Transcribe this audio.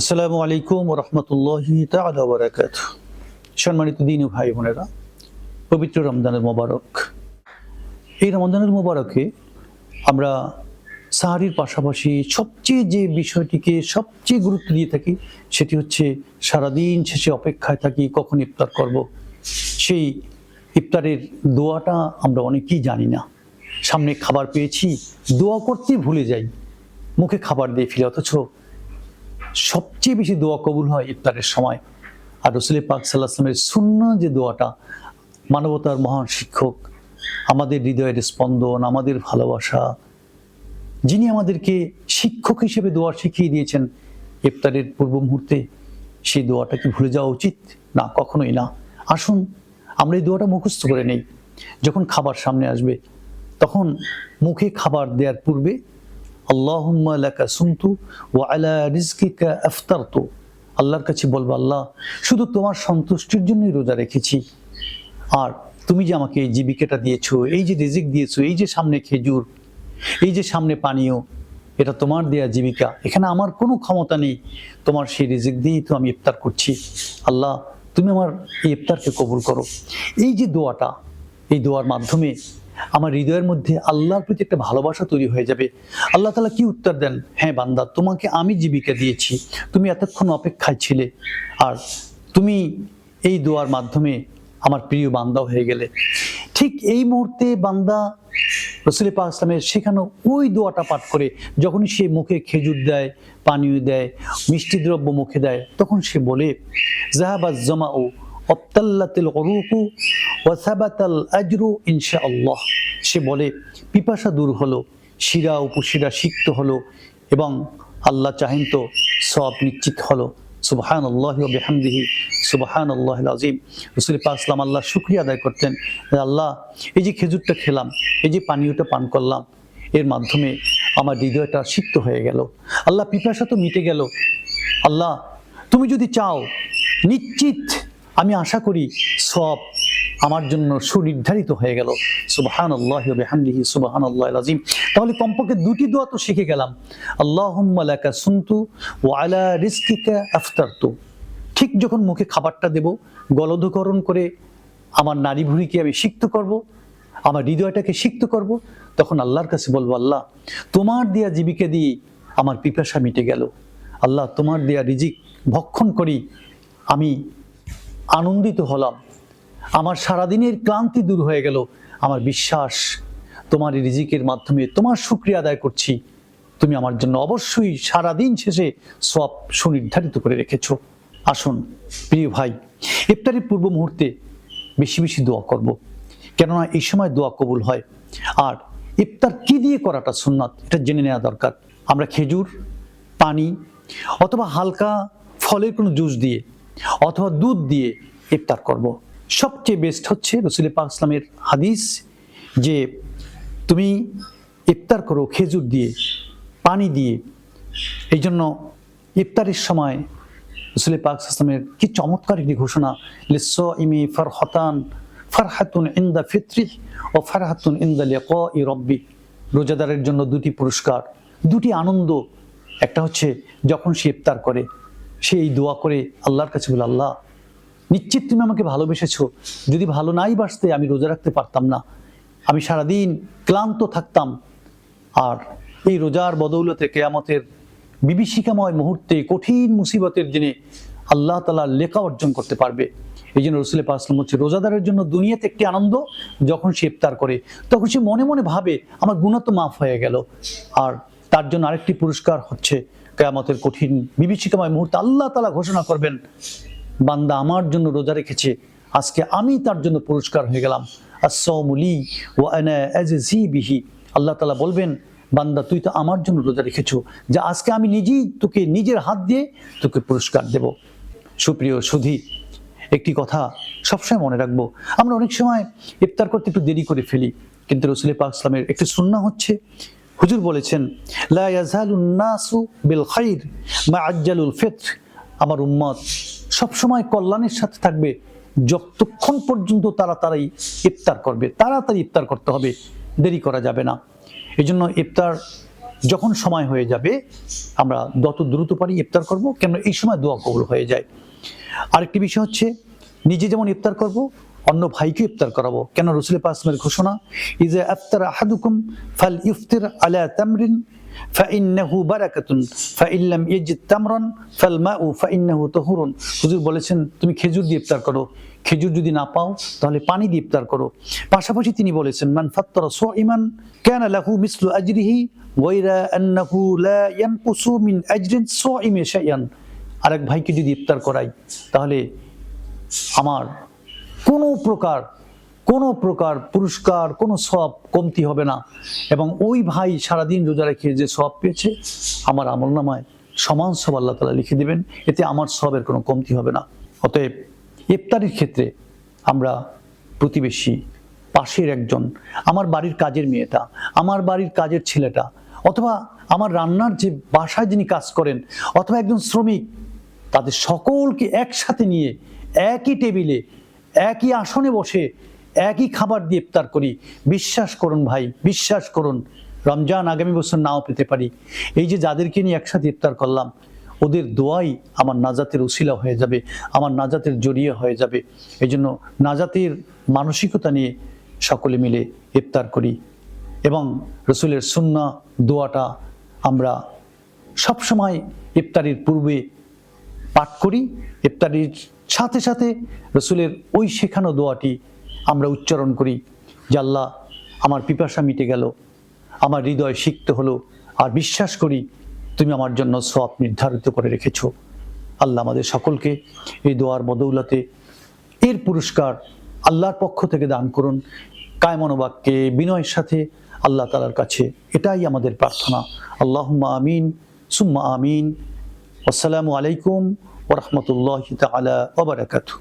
আসসালামু আলাইকুম রহমতুল্লাহি তালাকাত সম্মানিত দিন ভাই বোনেরা, পবিত্র রমজানের মোবারক। এই রমজানের মোবারকে আমরা সাহারির পাশাপাশি সবচেয়ে যে বিষয়টিকে সবচেয়ে গুরুত্ব দিয়ে থাকি, সেটি হচ্ছে সারাদিন শেষে অপেক্ষায় থাকি কখন ইফতার করব। সেই ইফতারের দোয়াটা আমরা অনেকেই জানি না। সামনে খাবার পেয়েছি, দোয়া করতেই ভুলে যাই, মুখে খাবার দিয়ে ফিরে অথচ সবচেয়ে বেশি দোয়া কবুল হয় ইফতারের সময়। আর রসুল পাক সাল্লাহ আসলামের শূন্য যে দোয়াটা, মানবতার মহান শিক্ষক, আমাদের হৃদয়ের স্পন্দন, আমাদের ভালোবাসা, যিনি আমাদেরকে শিক্ষক হিসেবে দোয়া শিখিয়ে দিয়েছেন ইফতারের পূর্ব মুহূর্তে, সেই দোয়াটা কি ভুলে যাওয়া উচিত? না, কখনোই না। আসুন, আমরা এই দোয়াটা মুখস্থ করে নেই। যখন খাবার সামনে আসবে, তখন মুখে খাবার দেওয়ার পূর্বে আল্লাহুম্মা লাকা সুমতু ওয়া আলা রিজকিকা আফতারতু। আল্লাহর কাছে বলব, আল্লাহ, শুধু তোমার সন্তুষ্টির জন্যই রোজা রেখেছি। আর তুমি যে আমাকে এই জীবিকাটা দিয়েছ, এই যে রিজিক দিয়েছ, এই যে সামনে খেজুর, এই যে সামনে পানীয়, এটা তোমার দেয়া জীবিকা। এখানে আমার কোনো ক্ষমতা নেই। তোমার সেই রিজিক দিয়েই তো আমি ইফতার করছি। আল্লাহ, তুমি আমার এই ইফতারকে কবুল করো। এই যে দোয়াটা, এই দোয়ার মাধ্যমে আমার হৃদয়ের মধ্যে আল্লাহর প্রতি একটা ভালোবাসা তৈরি হয়ে যাবে। আল্লাহ তালা কি উত্তর দেন? হ্যাঁ বান্দা, তোমাকে আমি জীবিকা দিয়েছি। তুমি এতক্ষণ অপেক্ষায় ছিলে। আর তুমি এই দোয়ার মাধ্যমে আমার প্রিয় বান্দা হয়ে গেলে। ঠিক এই মুহূর্তে বান্দা রসুল পাক ইসলামের শেখানো ওই দোয়াটা পাঠ করে, যখনই সে মুখে খেজুর দেয়, পানীয় দেয়, মিষ্টি দ্রব্য মুখে দেয়, তখন সে বলে জাহাবাজ জমা ও অপ্তাল্লাতিল অরুকু ওয়াসাবাতাল আজরু ইনশা আল্লাহ সে বলে, পিপাসা দূর হলো, শিরা উপশিরা সিক্ত হলো এবং আল্লাহ চাহেন তো সব নিশ্চিত হলো। সুবাহান আল্লাহ বেহামদিহি সুবাহান আল্লাহ আজিম রসুল পাক ইসলাম আল্লাহ শুক্রিয়া আদায় করতেন আল্লাহ, এই যে খেজুরটা খেলাম, এই যে পানীয়টা পান করলাম, এর মাধ্যমে আমার হৃদয়টা সিক্ত হয়ে গেল। আল্লাহ, পিপাসা তো মিটে গেল। আল্লাহ, তুমি যদি চাও, নিশ্চিত আমি আশা করি সব আমার জন্য সুনির্ধারিত হয়ে গেল। সুবাহান আল্লাহ বেহামদিহি সুবাহান আল্লাহ আজিম তাহলে কমপক্ষে দুটি দোয়া তো শিখে গেলাম। আল্লাহম্মালাকা সুন্তু ও আলা রিস্কিকা আফতারতু। ঠিক যখন মুখে খাবারটা দেব গলধকরণ করে আমার নারী ভুঁড়িকে আমি সিক্ত করব, আমার হৃদয়টাকে সিক্ত করব, তখন আল্লাহর কাছে বলব, আল্লাহ, তোমার দেয়া জীবিকা দিয়ে আমার পিপাসা মিটে গেল। আল্লাহ, তোমার দেয়া রিজিক ভক্ষণ করি, আমি আনন্দিত হলাম। আমার সারাদিনের ক্লান্তি দূর হয়ে গেল। আমার বিশ্বাস, তোমার রিজিকের মাধ্যমে তোমার শুক্রিয়া আদায় করছি। তুমি আমার জন্য অবশ্যই সারাদিন শেষে সব সুনির্ধারিত করে রেখেছো। আসুন, প্রিয় ভাই, ইফতারের পূর্ব মুহূর্তে বেশি বেশি দোয়া করব। কেননা এই সময় দোয়া কবুল হয়। আর ইফতার কি দিয়ে করাটা সুন্নাত, এটা জেনে নেওয়া দরকার। আমরা খেজুর, পানি, অথবা হালকা ফলের কোনো জুস দিয়ে, অথবা দুধ দিয়ে ইফতার করব। সবচেয়ে বেস্ট হচ্ছে রসুল পাক ইসলামের হাদিস যে তুমি ইফতার করো খেজুর দিয়ে, পানি দিয়ে। এই জন্য ইফতারের সময় রসুল পাক ইসলামের কি চমৎকার একটি ঘোষণা লিস ইমি ফারহতান ফারহাতুন ইন্দা ফিত্রি ও ফারহাতুন ইন্দা লেক ই রব্বি। রোজাদারের জন্য দুটি পুরস্কার, দুটি আনন্দ। একটা হচ্ছে যখন সে ইফতার করে, সে এই দোয়া করে আল্লাহর কাছে বলে, আল্লাহ নিশ্চিত তুমি আমাকে ভালোবেসেছো। যদি ভালো নাই বাসতে আমি রোজা রাখতে পারতাম না। আমি সারাদিন ক্লান্ত থাকতাম। আর এই রোজার বদৌলতে কেয়ামতের বিভীষিকাময় মুহূর্তে, কঠিন মুসিবতের দিনে আল্লাহ তালা লেখা অর্জন করতে পারবে। এই জন্য রসুল পাসলাম হচ্ছে রোজাদারের জন্য দুনিয়াতে একটি আনন্দ যখন সে ইফতার করে, তখন সে মনে মনে ভাবে, আমার গুণা তো মাফ হয়ে গেল। আর তার জন্য আরেকটি পুরস্কার হচ্ছে কেয়ামতের কঠিন বিভীষিকাময় মুহূর্তে আল্লাহ তালা ঘোষণা করবেন বান্দা আমার জন্য রোজা রেখেছে, আজকে আমি তার জন্য পুরস্কার হয়ে গেলাম। আসৌমুলি ও বিহি। আল্লাহ তালা বলবেন, বান্দা, তুই তো আমার জন্য রোজা রেখেছো, যে আজকে আমি নিজেই তোকে নিজের হাত দিয়ে তোকে পুরস্কার দেব। সুপ্রিয় সুধী, একটি কথা সবসময় মনে রাখব, আমরা অনেক সময় ইফতার করতে একটু দেরি করে ফেলি, কিন্তু রসুল পাক ইসলামের একটি সুন্না হচ্ছে, হুজুর বলেছেন, লা ইয়াজালুন নাসু বিল খাইর মা আজ্জালুল ফিত্র। আমার উম্মত সবসময় কল্যাণের সাথে থাকবে। যতক্ষণ পর্যন্ত তারা তারাই ইফতার করবে, তাড়াতাড়ি ইফতার করতে হবে, দেরি করা যাবে না। এই জন্য ইফতার যখন সময় হয়ে যাবে, আমরা যত দ্রুত পারি ইফতার করব কেন এই সময় দোয়া কবুল হয়ে যায়। আরেকটি বিষয় হচ্ছে, নিজে যেমন ইফতার করব, অন্য ভাইকে ইফতার করাবো। কেন রসুল পাসমের ঘোষণা, ইজে আফতার আহাদুকুম ফাল ইফতির আলা তামরিন ফাইন্নাহু বারাকাতুন ফাইল্লাম ইয়াজিদ তামরান, ফালমাউ ফাইন্নাহু তাহুরুন। হুজুর বলেছেন, তুমি খেজুর দিয়ে ইফতার করো। খেজুর যদি না পাও, তাহলে পানি দিয়ে ইফতার করো। পাশাপাশি তিনি বলেছেন, মান ফাত্তারা সুইমান কানা লাহু মিসলু আজরিহি ওয়াইরা আন্নাহু লা ইয়ানকুসু মিন আজরিন সুইমে শাইয়ান আরেক ভাইকে যদি ইফতার করাই, তাহলে আমার কোনো প্রকার কোনো প্রকার পুরস্কার, কোনো সব কমতি হবে না। এবং ওই ভাই সারাদিন রোজা রেখে যে সব পেয়েছে, আমার আমল নামায় সমান সব আল্লাহ তালা লিখে দেবেন, এতে আমার সবের কোনো কমতি হবে না। অতএব ইফতারির ক্ষেত্রে আমরা প্রতিবেশী, পাশের একজন, আমার বাড়ির কাজের মেয়েটা, আমার বাড়ির কাজের ছেলেটা, অথবা আমার রান্নার যে বাসায় যিনি কাজ করেন, অথবা একজন শ্রমিক, তাদের সকলকে একসাথে নিয়ে একই টেবিলে, একই আসনে বসে একই খাবার দিয়ে ইফতার করি। বিশ্বাস করুন ভাই, বিশ্বাস করুন। রমজান আগামী বছর নাও পেতে পারি। এই যে যাদেরকে নিয়ে একসাথে ইফতার করলাম, ওদের দোয়াই আমার নাজাতের উশিলা হয়ে যাবে, আমার নাজাতের জড়িয়ে হয়ে যাবে। এই জন্য নাজাতের মানসিকতা নিয়ে সকলে মিলে ইফতার করি এবং রসুলের সুন্না দোয়াটা আমরা সবসময় ইফতারির পূর্বে পাঠ করি। ইফতারির সাথে সাথে রসুলের ওই শেখানো দোয়াটি আমরা উচ্চারণ করি, যে আল্লাহ, আমার পিপাসা মিটে গেল, আমার হৃদয় সিক্ত হলো, আর বিশ্বাস করি তুমি আমার জন্য সব নির্ধারিত করে রেখেছ। আল্লাহ আমাদের সকলকে এই দোয়ার বদৌলতে এর পুরস্কার আল্লাহর পক্ষ থেকে দান করুন। কায়মনোবাক্যে বিনয়ের সাথে আল্লাহ তালার কাছে এটাই আমাদের প্রার্থনা। আল্লাহ আমিন, সুম্মা আমিন। আসসালামু আলাইকুম ওরহমতুল্লাহ তালা ওবরাকাতু